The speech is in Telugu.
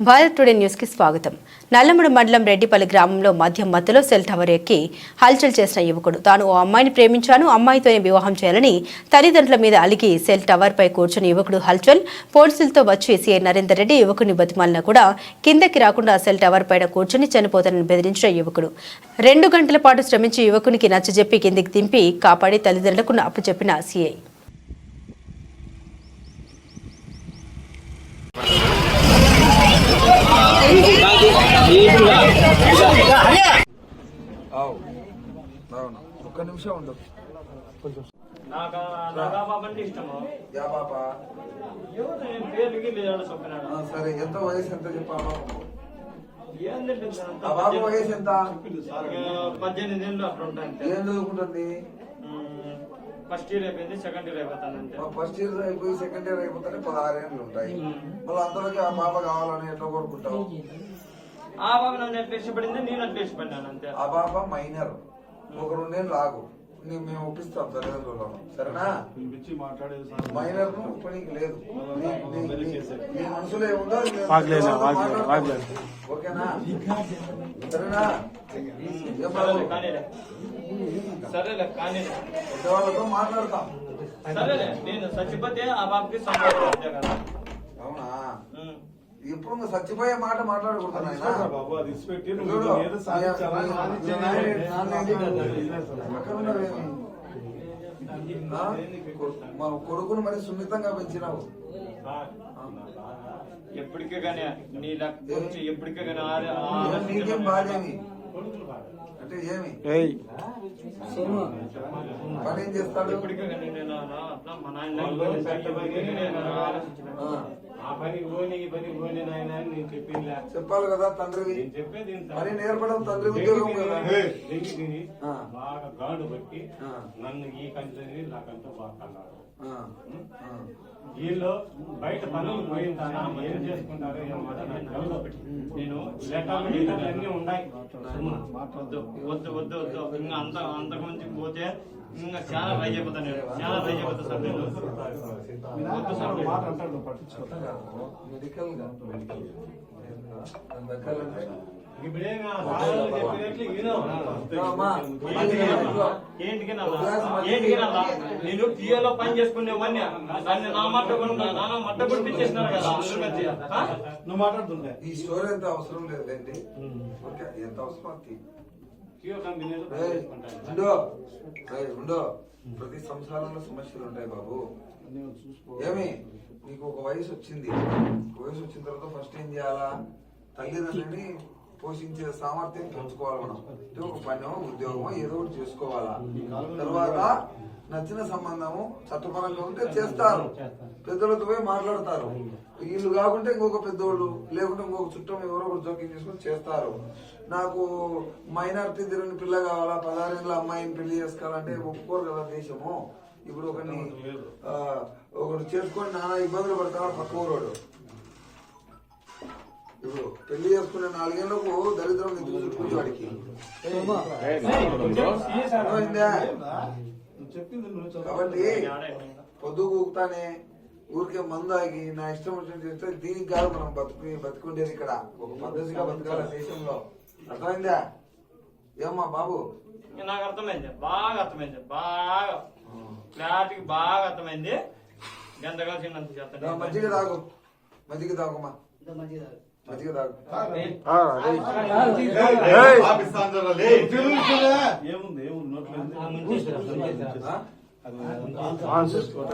భారత్ టుడే న్యూస్కి స్వాగతం. నల్లమూడు మండలం రెడ్డిపల్లి గ్రామంలో మద్యం మత్తులో సెల్ టవర్ ఎక్కి హల్చల్ చేసిన యువకుడు. తాను ఓ అమ్మాయిని ప్రేమించాను. అమ్మాయితోనే వివాహం చేయాలని తల్లిదండ్రుల మీద అలిగి సెల్ టవర్పై కూర్చుని యువకుడు హల్చల్ పోలీసులతో వచ్చి సీఐ నరేందర్ రెడ్డి యువకుని బతిమాలిన కూడా కిందకి రాకుండా సెల్ టవర్ పైన కూర్చుని చనిపోతానని బెదిరించిన యువకుడు. రెండు గంటల పాటు శ్రమించి యువకునికి నచ్చజెప్పి కిందికి దింపి కాపాడి తల్లిదండ్రులకు అప్పు చెప్పిన సీఐ అవు అవును ఒక్క నిమిషం ఉండు నాకు నగాబాబు అంటే ఇష్టము యా పాప ఎవరు నేను పేరు గిల్లి ఎవడో చెప్పినాడు ఆ, సరే ఎంత వయసు ఎంత అంతా ఆ బాబు వయసు ఎంత పద్దెనిమిది ఏళ్ళు అట్లా ఉంటాయి ఏం చదువుకుంటుంది ఫస్ట్ ఇయర్ అయిపోయింది సెకండ్ ఇయర్ అయిపోతానంటే ఫస్ట్ ఇయర్ అయిపోయి సెకండ్ ఇయర్ అయిపోతే పదహారు ఏళ్ళు ఉంటాయి. మళ్ళీ అంతలోకి ఆ పాప కావాలని ఎట్లా కోరుకుంటావు? ఆ బాబు నన్ను ఎట్లా ఇష్టపడింది నేను అట్లా ఇష్టపడినాను అంతే. ఆ పాప మైనర్. ఒక రెండేళ్ళు ఆగు నీ మేము ఒప్పిస్తాం తల్లిదండ్రులను. సరేనా? మైనర్ను ఒప్పనికి లేదు. నీ మనసులో ఏముందో. ఓకేనా? సరేనా? బాబు? సరేలే కానీలే. పెద్దవాళ్ళతో మాట్లాడతాం. సరేలే నేను చచ్చిపోతే ఆ బాబుకి కదా. అవునా? నువ్వు చచ్చిపోయే మాట మాట్లాడకూడదు కొడుకును మరి సున్నితంగా పెంచినావు ఎప్పటికే కానీ ఎప్పటికే నీకేం అంటే ఏమి పని ఏం చేస్తాడు పోని పోని నాయన అని నేను చెప్పిందిలే చెప్పాలి కదా తండ్రివి. నేను చెప్పేది ఇంత. పని నేర్పడం తండ్రి ఉద్యోగం కదా. దెంగి తిని ఆ. బాగా గాడు పట్టి ఆ. నన్ను ఈ కంట్రీ నాకంతా బాగా కన్నారు ఆ, ఆ. వీళ్ళు బయట పనులు పోయింటారా? ఏం చేసుకుంటారో. నేను అన్నీ ఉన్నాయి. వద్దు వద్దు వద్దు వద్దు. ఇంకా అంత అంతకు మించి పోతే ఇంకా చాలా నేను. చాలా సార్ వద్దు సార్ మెడికల్ చెప్పినట్లు ఏంటికి నల్లా? ఏంటికి నల్లా? నేను టీఏలో పని చేసుకునేవన్నీ దాన్ని నా మట్ట కొనుక్కు నాన్న మట్ట కొనిపించేసినారు కదా అందరి మధ్య ఆ? నువ్వు మాట్లాడుతుండే. ఈ స్టోరీ ఎంత అవసరం లేదండి ఓకే ఎంత అవసరం? అది ప్రతి సంసారంలో సమస్యలు ఉంటాయి బాబు. ఏమి? నీకు ఒక వయసు వచ్చింది. వయసు వచ్చిన తర్వాత ఫస్ట్ ఏం చేయాలా? తల్లిదండ్రులని పోషించే సామర్థ్యం పెంచుకోవాలి మనం. ఒక పనో ఉద్యోగమో ఏదో ఒకటి చేసుకోవాలా. తర్వాత నచ్చిన సంబంధము చట్టపరంగా ఉంటే చేస్తారు పెద్దలతో పోయి మాట్లాడతారు వీళ్ళు కాకుంటే ఇంకొక పెద్దోళ్ళు లేకుంటే ఇంకొక చుట్టం ఎవరో ఒకరు జోక్యం చేసుకుని చేస్తారు నాకు మైనార్టీ తిరిగిన పిల్ల కావాలా పదహారేళ్ళ అమ్మాయిని పెళ్ళి చేసుకోవాలంటే ఒప్పుకోరు కదా దేశము ఇప్పుడు ఒకరిని ఒకటి ఒకడు చేసుకొని నానా ఇబ్బందులు పడతాడు పక్క ఊరోడు ఇప్పుడు పెళ్ళి చేసుకునే నాలుగేళ్ళకు దరిద్రం చుట్టుకుంటే వాడికి కాబట్టి పొద్దు కూకుతానే ఊరికే మందాగి నా ఇష్టం వచ్చినట్టు చేస్తే దీనికి కాదు మనం బతుకు బతుకుండేది ఇక్కడ. ఒక పద్ధతిగా బతకాలి దేశంలో. అర్థమైందా? ఏమ్మా బాబు? నాకు అర్థమైంది. బాగా అర్థమైంది. బాగా. క్లారిటీ బాగా అర్థమైంది. గంటగా చిన్నంత చేస్తాను. మజ్జిగ తాగు. మజ్జిగ తాగుమా? మజ్జిగ తాగు. ఏముంది ఏముంది? నోట్లో